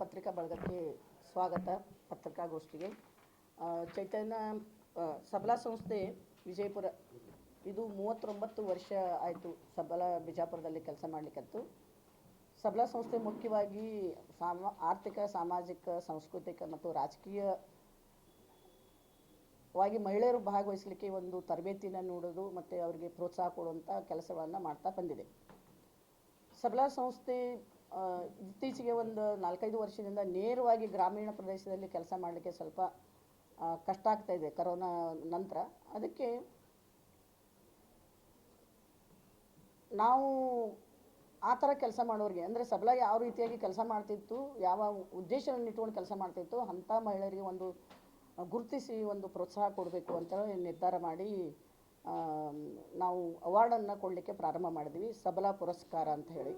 ಪತ್ರಿಕಾ ಬಳಗಕ್ಕೆ ಸ್ವಾಗತ ಪತ್ರಿಕಾಗೋಷ್ಠಿಗೆ. ಚೈತನ್ಯ ಸಬಲಾ ಸಂಸ್ಥೆ ವಿಜಯಪುರ, ಇದು ಮೂವತ್ತೊಂಬತ್ತು ವರ್ಷ ಆಯಿತು ಸಬಲಾ ಬಿಜಾಪುರದಲ್ಲಿ ಕೆಲಸ ಮಾಡಲಿಕ್ಕಂತು. ಸಬಲಾ ಸಂಸ್ಥೆ ಮುಖ್ಯವಾಗಿ ಸಾಮ, ಆರ್ಥಿಕ, ಸಾಮಾಜಿಕ, ಸಾಂಸ್ಕೃತಿಕ ಮತ್ತು ರಾಜಕೀಯವಾಗಿ ಮಹಿಳೆಯರು ಭಾಗವಹಿಸಲಿಕ್ಕೆ ಒಂದು ತರಬೇತಿನ ನೀಡೋದು ಮತ್ತು ಅವರಿಗೆ ಪ್ರೋತ್ಸಾಹ ಕೊಡುವಂಥ ಕೆಲಸಗಳನ್ನು ಮಾಡ್ತಾ ಬಂದಿದೆ. ಸಬಲಾ ಸಂಸ್ಥೆ ಇತ್ತೀಚೆಗೆ ಒಂದು ನಾಲ್ಕೈದು ವರ್ಷದಿಂದ ನೇರವಾಗಿ ಗ್ರಾಮೀಣ ಪ್ರದೇಶದಲ್ಲಿ ಕೆಲಸ ಮಾಡಲಿಕ್ಕೆ ಸ್ವಲ್ಪ ಕಷ್ಟ ಆಗ್ತಾ ಇದೆ ಕರೋನಾ ನಂತರ. ಅದಕ್ಕೆ ನಾವು ಆ ಥರ ಕೆಲಸ ಮಾಡೋರಿಗೆ, ಅಂದರೆ ಸಬಲ ಯಾವ ರೀತಿಯಾಗಿ ಕೆಲಸ ಮಾಡ್ತಿತ್ತು, ಯಾವ ಉದ್ದೇಶವನ್ನು ಇಟ್ಕೊಂಡು ಕೆಲಸ ಮಾಡ್ತಿತ್ತು, ಅಂಥ ಮಹಿಳೆಯರಿಗೆ ಒಂದು ಗುರುತಿಸಿ ಒಂದು ಪ್ರೋತ್ಸಾಹ ಕೊಡಬೇಕು ಅಂತ ನಿರ್ಧಾರ ಮಾಡಿ ನಾವು ಅವಾರ್ಡನ್ನು ಕೊಡಲಿಕ್ಕೆ ಪ್ರಾರಂಭ ಮಾಡಿದ್ವಿ, ಸಬಲ ಪುರಸ್ಕಾರ ಅಂತ ಹೇಳಿ.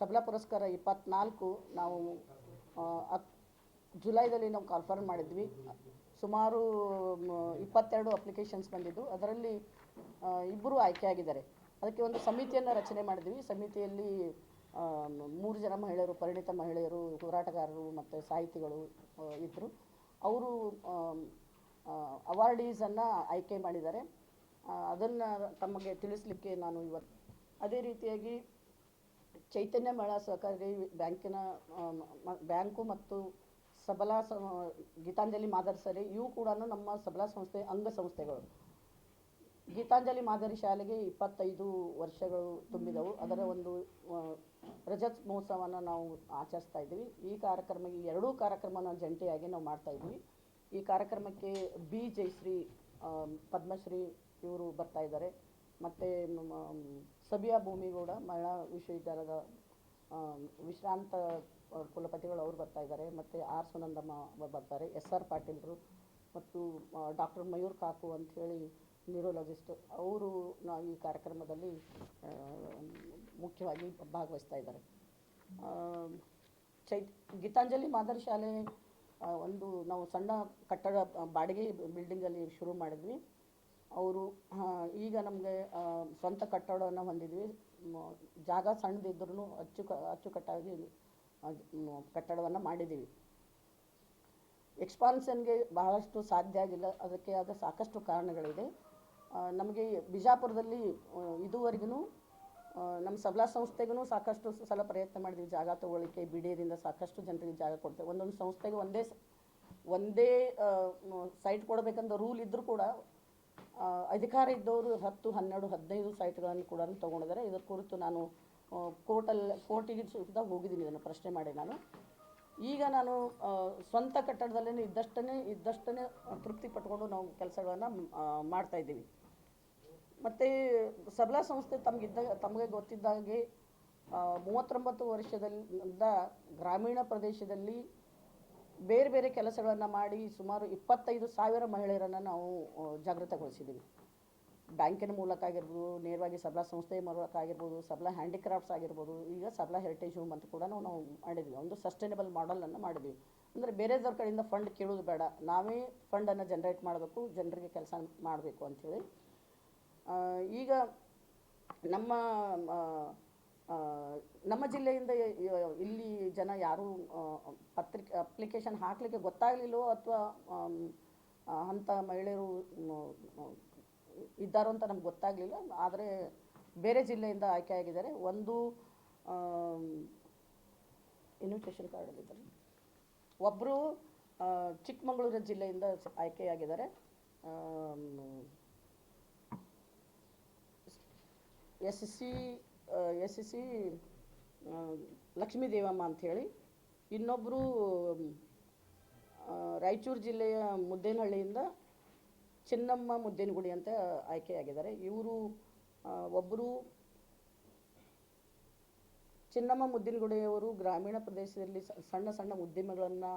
ಸಬಲ ಪುರಸ್ಕಾರ ಇಪ್ಪತ್ನಾಲ್ಕು ನಾವು ಅಕ್- ಜುಲೈದಲ್ಲಿ ನಾವು ಕಾನ್ಫರ್ಮ್ ಮಾಡಿದ್ವಿ. ಸುಮಾರು ಇಪ್ಪತ್ತೆರಡು ಅಪ್ಲಿಕೇಶನ್ಸ್ ಬಂದಿದ್ದು. ಅದರಲ್ಲಿ ಇಬ್ಬರು ಇಬ್ಬರು ಆಯ್ಕೆಯಾಗಿದ್ದಾರೆ. ಅದಕ್ಕೆ ಒಂದು ಸಮಿತಿಯನ್ನು ರಚನೆ ಮಾಡಿದ್ವಿ. ಸಮಿತಿಯಲ್ಲಿ ಮೂರು ಜನ ಮಹಿಳೆಯರು, ಪರಿಣಿತ ಮಹಿಳೆಯರು, ಹೋರಾಟಗಾರರು ಮತ್ತು ಸಾಹಿತಿಗಳು ಇದ್ದರು ಅವರು ಅವಾರ್ಡೀಸನ್ನು ಆಯ್ಕೆ ಮಾಡಿದ್ದಾರೆ. ಅದನ್ನು ತಮಗೆ ತಿಳಿಸ್ಲಿಕ್ಕೆ ನಾನು ಇವತ್ತು ಅದೇ ರೀತಿಯಾಗಿ ಚೈತನ್ಯ ಮಹಿಳಾ ಸಹಕಾರಿ ಬ್ಯಾಂಕಿನ ಬ್ಯಾಂಕು ಮತ್ತು ಸಬಲಾ ಸ, ಗೀತಾಂಜಲಿ ಮಾದರ್ಸರಿ ಇವು ಕೂಡ ನಮ್ಮ ಸಬಲಾ ಸಂಸ್ಥೆ ಅಂಗ ಸಂಸ್ಥೆಗಳು ಗೀತಾಂಜಲಿ ಮಾದರಿ ಶಾಲೆಗೆ ಇಪ್ಪತ್ತೈದು ವರ್ಷಗಳು ತುಂಬಿದವು. ಅದರ ಒಂದು ರಜತ್ ಮಹೋತ್ಸವವನ್ನು ನಾವು ಆಚರಿಸ್ತಾ ಇದ್ದೀವಿ. ಈ ಕಾರ್ಯಕ್ರಮ ಈ ಎರಡೂ ಕಾರ್ಯಕ್ರಮನ ಜಂಟಿಯಾಗಿ ನಾವು ಮಾಡ್ತಾ ಇದ್ದೀವಿ. ಈ ಕಾರ್ಯಕ್ರಮಕ್ಕೆ ಬಿ ಜಯಶ್ರೀ ಪದ್ಮಶ್ರೀ ಇವರು ಬರ್ತಾ ಇದ್ದಾರೆ. ಮತ್ತು ಸಬಿಯಾ ಭೂಮಿಗೌಡ, ಮಹಿಳಾ ವಿಶ್ವವಿದ್ಯಾಲಯದ ವಿಶ್ರಾಂತ ಕುಲಪತಿಗಳು ಅವರು ಬರ್ತಾ ಇದ್ದಾರೆ. ಮತ್ತು ಆರ್ ಸುನಂದಮ್ಮ ಬರ್ತಾರೆ. ಎಸ್ ಆರ್ ಪಾಟೀಲ್ರು ಮತ್ತು ಡಾಕ್ಟರ್ ಮಯೂರ್ ಕಾಕು ಅಂಥೇಳಿ ನ್ಯೂರೋಲಜಿಸ್ಟ್ ಅವರು ಈ ಕಾರ್ಯಕ್ರಮದಲ್ಲಿ ಮುಖ್ಯವಾಗಿ ಭಾಗವಹಿಸ್ತಾ ಇದ್ದಾರೆ. ಚೈ ಗೀತಾಂಜಲಿ ಮಾದರಿ ಶಾಲೆ ಒಂದು ನಾವು ಸಣ್ಣ ಕಟ್ಟಡ ಬಾಡಿಗೆ ಬಿಲ್ಡಿಂಗಲ್ಲಿ ಶುರು ಮಾಡಿದ್ವಿ. ಅವರು ಈಗ ನಮಗೆ ಸ್ವಂತ ಕಟ್ಟಡವನ್ನು ಹೊಂದಿದ್ವಿ. ಜಾಗ ಸಣ್ಣದಿದ್ರೂ ಅಚ್ಚು ಅಚ್ಚುಕಟ್ಟಾಗಿ ಕಟ್ಟಡವನ್ನು ಮಾಡಿದ್ದೀವಿ. ಎಕ್ಸ್ಪಾನ್ಷನ್ಗೆ ಬಹಳಷ್ಟು ಸಾಧ್ಯ ಆಗಿಲ್ಲ. ಅದಕ್ಕೆ ಆದ ಸಾಕಷ್ಟು ಕಾರಣಗಳಿದೆ. ನಮಗೆ ಬಿಜಾಪುರದಲ್ಲಿ ಇದುವರೆಗೂ ನಮ್ಮ ಸಬಲಾ ಸಂಸ್ಥೆಗೂ ಸಾಕಷ್ಟು ಸಲ ಪ್ರಯತ್ನ ಮಾಡಿದ್ವಿ. ಜಾಗ ತಗೊಳ್ಳಿಕ್ಕೆ ಬಿಡಿಯದಿಂದ ಸಾಕಷ್ಟು ಜನರಿಗೆ ಜಾಗ ಕೊಡ್ತೇವೆ. ಒಂದೊಂದು ಸಂಸ್ಥೆಗೆ ಒಂದೇ ಒಂದೇ ಸೈಟ್ ಕೊಡಬೇಕಂತ ರೂಲ್ ಇದ್ದರೂ ಕೂಡ ಅಧಿಕಾರ ಇದ್ದವರು ಹತ್ತು, ಹನ್ನೆರಡು, ಹದಿನೈದು ಸೈಟ್ಗಳನ್ನು ಕೂಡ ತೊಗೊಂಡಿದ್ದಾರೆ. ಇದರ ಕುರಿತು ನಾನು ಕೋರ್ಟಲ್ಲಿ ಕೋರ್ಟಿಗೆ ಸುತ್ತ ಹೋಗಿದ್ದೀನಿ. ಇದನ್ನು ಪ್ರಶ್ನೆ ಮಾಡಿ ನಾನು. ಈಗ ನಾನು ಸ್ವಂತ ಕಟ್ಟಡದಲ್ಲೇ ಇದ್ದಷ್ಟೇ ಇದ್ದಷ್ಟೇ ತೃಪ್ತಿ ಪಟ್ಕೊಂಡು ನಾವು ಕೆಲಸಗಳನ್ನು ಮಾಡ್ತಾ ಇದ್ದೀವಿ. ಮತ್ತು ಸಬಲಾ ಸಂಸ್ಥೆ ತಮಗಿದ್ದ, ತಮಗೆ ಗೊತ್ತಿದ್ದಾಗೆ ಹಾಗೆ ಮೂವತ್ತೊಂಬತ್ತು ವರ್ಷದಲ್ಲಿಂದ ಗ್ರಾಮೀಣ ಪ್ರದೇಶದಲ್ಲಿ ಬೇರೆ ಬೇರೆ ಕೆಲಸಗಳನ್ನು ಮಾಡಿ ಸುಮಾರು ಇಪ್ಪತ್ತೈದು ಸಾವಿರ ಮಹಿಳೆಯರನ್ನು ನಾವು ಜಾಗೃತಗೊಳಿಸಿದ್ದೀವಿ ಬ್ಯಾಂಕಿನ ಮೂಲಕ ಆಗಿರ್ಬೋದು, ನೇರವಾಗಿ ಸಬಲಾ ಸಂಸ್ಥೆ ಮೂಲಕ ಆಗಿರ್ಬೋದು, ಸಬಲಾ ಹ್ಯಾಂಡಿಕ್ರಾಫ್ಟ್ಸ್ ಆಗಿರ್ಬೋದು, ಈಗ ಸಬಲಾ ಹೆರಿಟೇಜ್ ಹೋಮ್ ಅಂತ ಕೂಡ ನಾವು ಮಾಡಿದ್ವಿ. ಒಂದು ಸಸ್ಟೈನಬಲ್ ಮಾಡೆಲನ್ನು ಮಾಡಿದ್ವಿ. ಅಂದರೆ ಬೇರೆದವ್ರ ಕಡೆಯಿಂದ ಫಂಡ್ ಕೇಳೋದು ಬೇಡ. ನಾವೇ ಫಂಡನ್ನು ಜನ್ರೇಟ್ ಮಾಡಬೇಕು, ಜನರಿಗೆ ಕೆಲಸ ಮಾಡಬೇಕು ಅಂಥೇಳಿ. ಈಗ ನಮ್ಮ ನಮ್ಮ ಜಿಲ್ಲೆಯಿಂದ ಇಲ್ಲಿ ಜನ ಯಾರೂ ಪತ್ರಿಕೆ, ಅಪ್ಲಿಕೇಶನ್ ಹಾಕಲಿಕ್ಕೆ ಗೊತ್ತಾಗಲಿಲ್ಲವೋ ಅಥವಾ ಅಂಥ ಮಹಿಳೆಯರು ಇದ್ದಾರೋ ಅಂತ ನಮ್ಗೆ ಗೊತ್ತಾಗಲಿಲ್ಲ. ಆದರೆ ಬೇರೆ ಜಿಲ್ಲೆಯಿಂದ ಆಯ್ಕೆಯಾಗಿದ್ದಾರೆ ಒಂದು ಇನ್ವಿಟೇಷನ್ ಕಾರ್ಡಲ್ಲಿದ್ದಾರೆ ಒಬ್ಬರು ಚಿಕ್ಕಮಗಳೂರು ಜಿಲ್ಲೆಯಿಂದ ಆಯ್ಕೆಯಾಗಿದ್ದಾರೆ. S C S S C Lakshmi Devamma ಅಂಥೇಳಿ. ಇನ್ನೊಬ್ಬರು ರಾಯಚೂರು ಜಿಲ್ಲೆಯ ಮುದ್ದೇನಹಳ್ಳಿಯಿಂದ ಚಿನ್ನಮ್ಮ ಮುದ್ದೇನಗುಡಿ ಅಂತ ಆಯ್ಕೆಯಾಗಿದ್ದಾರೆ. ಇವರು ಒಬ್ಬರು ಚಿನ್ನಮ್ಮ ಮುದ್ದಿನಗುಡಿಯವರು ಗ್ರಾಮೀಣ ಪ್ರದೇಶದಲ್ಲಿ ಸಣ್ಣ ಸಣ್ಣ ಉದ್ಯಮಗಳನ್ನು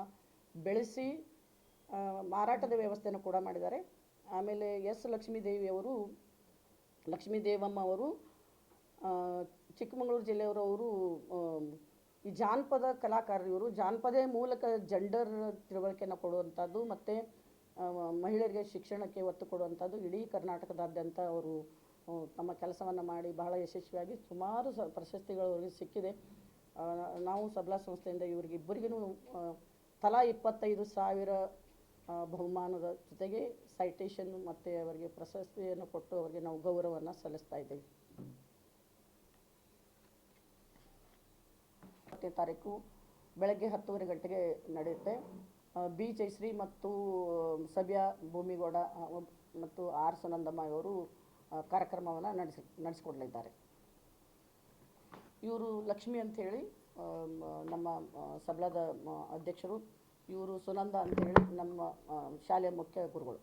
ಬೆಳೆಸಿ ಮಾರಾಟದ ವ್ಯವಸ್ಥೆಯನ್ನು ಕೂಡ ಮಾಡಿದ್ದಾರೆ. ಆಮೇಲೆ ಎಸ್ ಲಕ್ಷ್ಮೀ ದೇವಿಯವರು ಲಕ್ಷ್ಮೀ ದೇವಮ್ಮ ಅವರು ಚಿಕ್ಕಮಗಳೂರು ಅವರು ಈ ಜಾನಪದ ಕಲಾಕಾರರು ಇವರು ಜಾನಪದ ಮೂಲಕ ಜಂಡರ್ ತಿಳುವಳಿಕೆಯನ್ನು ಕೊಡುವಂಥದ್ದು ಮತ್ತು ಮಹಿಳೆಯರಿಗೆ ಶಿಕ್ಷಣಕ್ಕೆ ಒತ್ತು ಕೊಡುವಂಥದ್ದು ಇಡೀ ಕರ್ನಾಟಕದಾದ್ಯಂತ ಅವರು ತಮ್ಮ ಕೆಲಸವನ್ನು ಮಾಡಿ ಬಹಳ ಯಶಸ್ವಿಯಾಗಿ ಸುಮಾರು ಸ ಪ್ರಶಸ್ತಿಗಳು ಅವರಿಗೆ ಸಿಕ್ಕಿದೆ ನಾವು ಸಬಲಾ ಸಂಸ್ಥೆಯಿಂದ ಇವರಿಗೆ ಇಬ್ಬರಿಗೂ ತಲಾ ಇಪ್ಪತ್ತೈದು ಸಾವಿರ ಬಹುಮಾನದ ಜೊತೆಗೆ ಸೈಟೇಷನ್ ಮತ್ತು ಅವರಿಗೆ ಪ್ರಶಸ್ತಿಯನ್ನು ಕೊಟ್ಟು ಅವರಿಗೆ ನಾವು ಗೌರವವನ್ನು ಸಲ್ಲಿಸ್ತಾ ಇದ್ದೇವೆ. ಹತ್ತನೇ ತಾರೀಕು ಬೆಳಗ್ಗೆ ಹತ್ತುವರೆ ಗಂಟೆಗೆ ನಡೆಯುತ್ತೆ. ಬಿ ಜಯಶ್ರೀ ಮತ್ತು ಸಭ್ಯ ಭೂಮಿಗೌಡ ಮತ್ತು ಆರ್ ಸುನಂದಮ್ಮ ಇವರು ಕಾರ್ಯಕ್ರಮವನ್ನು ನಡೆಸಿ, ನಡೆಸಿಕೊಡಲಿದ್ದಾರೆ. ಇವರು ಲಕ್ಷ್ಮಿ ಅಂಥೇಳಿ ನಮ್ಮ ಸಬಲದ ಅಧ್ಯಕ್ಷರು. ಇವರು ಸುನಂದ ಅಂಥೇಳಿ ನಮ್ಮ ಶಾಲೆಯ ಮುಖ್ಯ ಗುರುಗಳು.